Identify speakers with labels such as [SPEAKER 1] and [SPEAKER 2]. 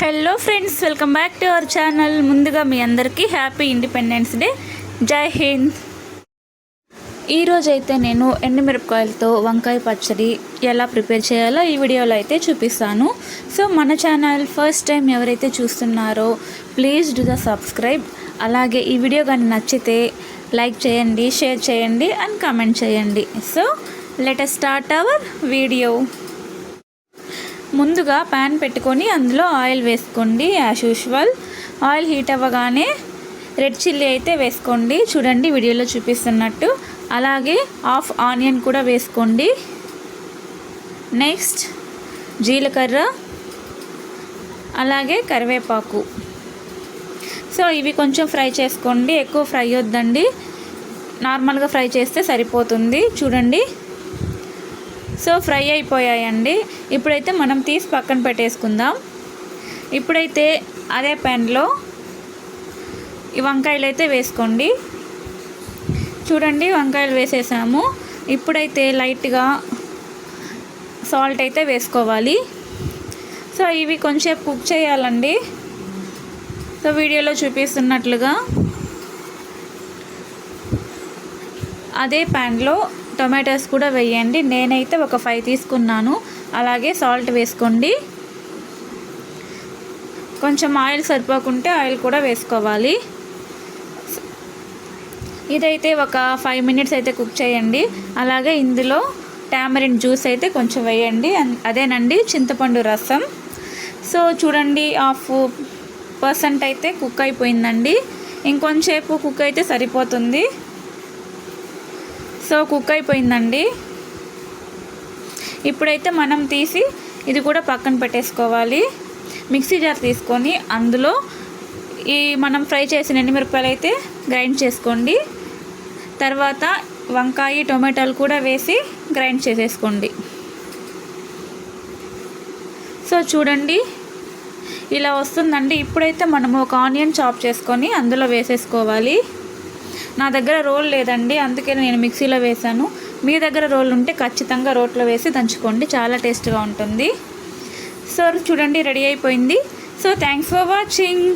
[SPEAKER 1] Hello friends welcome back to our channel ముందుగా మీ అందరికీ హ్యాపీ ఇండిపెండెన్స్ డే జై హింద్ ఈరోజు అయితే నేను ఎండుమిరపకాయలతో వంకాయ పచ్చడి ఎలా ప్రిపేర్ చేయాలో ఈ వీడియోలో అయితే చూపిస్తాను. సో మన ఛానల్ ఫస్ట్ టైం ఎవరైతే చూస్తున్నారో ప్లీజ్ డూ ద సబ్స్క్రైబ్ అలాగే ఈ వీడియో కానీ నచ్చితే లైక్ చేయండి షేర్ చేయండి అండ్ కామెంట్ చేయండి. So let start our video ముందుగా ప్యాన్ పెట్టుకొని అందులో ఆయిల్ వేసుకోండి యాజ్ యూజువల్ ఆయిల్ హీట్ అవ్వగానే రెడ్ చిల్లీ అయితే వేసుకోండి. చూడండి వీడియోలో చూపిస్తున్నట్టు. అలాగే హాఫ్ ఆనియన్ కూడా వేసుకోండి. నెక్స్ట్ జీలకర్ర అలాగే కరివేపాకు. సో ఇవి కొంచెం ఫ్రై చేసుకోండి. ఎక్కువ ఫ్రై వద్దండి. నార్మల్గా ఫ్రై చేస్తే సరిపోతుంది. చూడండి. సో ఫ్రై అయిపోయాయండి. ఇప్పుడైతే మనం తీసి పక్కన పెట్టేసుకుందాం. ఇప్పుడైతే అదే ప్యాన్లో ఈ వంకాయలు అయితే వేసుకోండి. చూడండి వంకాయలు వేసేసాము. ఇప్పుడైతే లైట్గా సాల్ట్ అయితే వేసుకోవాలి. సో ఇవి కొంచెం కుక్ చేయాలండి. సో వీడియోలో చూపిస్తున్నట్లుగా అదే ప్యాన్లో టొమాటోస్ కూడా వేయండి. నేనైతే ఒక ఫైవ్ తీసుకున్నాను. అలాగే సాల్ట్ వేసుకోండి. కొంచెం ఆయిల్ సరిపోకుంటే ఆయిల్ కూడా వేసుకోవాలి. ఇదైతే ఒక ఫైవ్ మినిట్స్ అయితే కుక్ చేయండి. అలాగే ఇందులో టామరిన్ జ్యూస్ అయితే కొంచెం వేయండి. అదేనండి చింతపండు రసం. సో చూడండి హాఫ్ పర్సెంట్ అయితే కుక్ అయిపోయిందండి. ఇంకొంచేపు కుక్ అయితే సరిపోతుంది. సో కుక్ అయిపోయిందండి. ఇప్పుడైతే మనం తీసి ఇది కూడా పక్కన పెట్టేసుకోవాలి. మిక్సీ జార్ తీసుకొని అందులో ఈ మనం ఫ్రై చేసిన ఎండుమిరపకాయలు అయితే గ్రైండ్ చేసుకోండి. తర్వాత వంకాయ టొమాటోలు కూడా వేసి గ్రైండ్ చేసేసుకోండి. సో చూడండి ఇలా వస్తుందండి. ఇప్పుడైతే మనము ఒక ఆనియన్ చాప్ చేసుకొని అందులో వేసేసుకోవాలి. నా దగ్గర రోల్ లేదండి అందుకే నేను మిక్సీలో వేసాను మీ దగ్గర రోల్ ఉంటే ఖచ్చితంగా రోట్లో వేసి దంచుకోండి చాలా టేస్ట్గా ఉంటుంది. సో చూడండి రెడీ అయిపోయింది. So thanks for watching.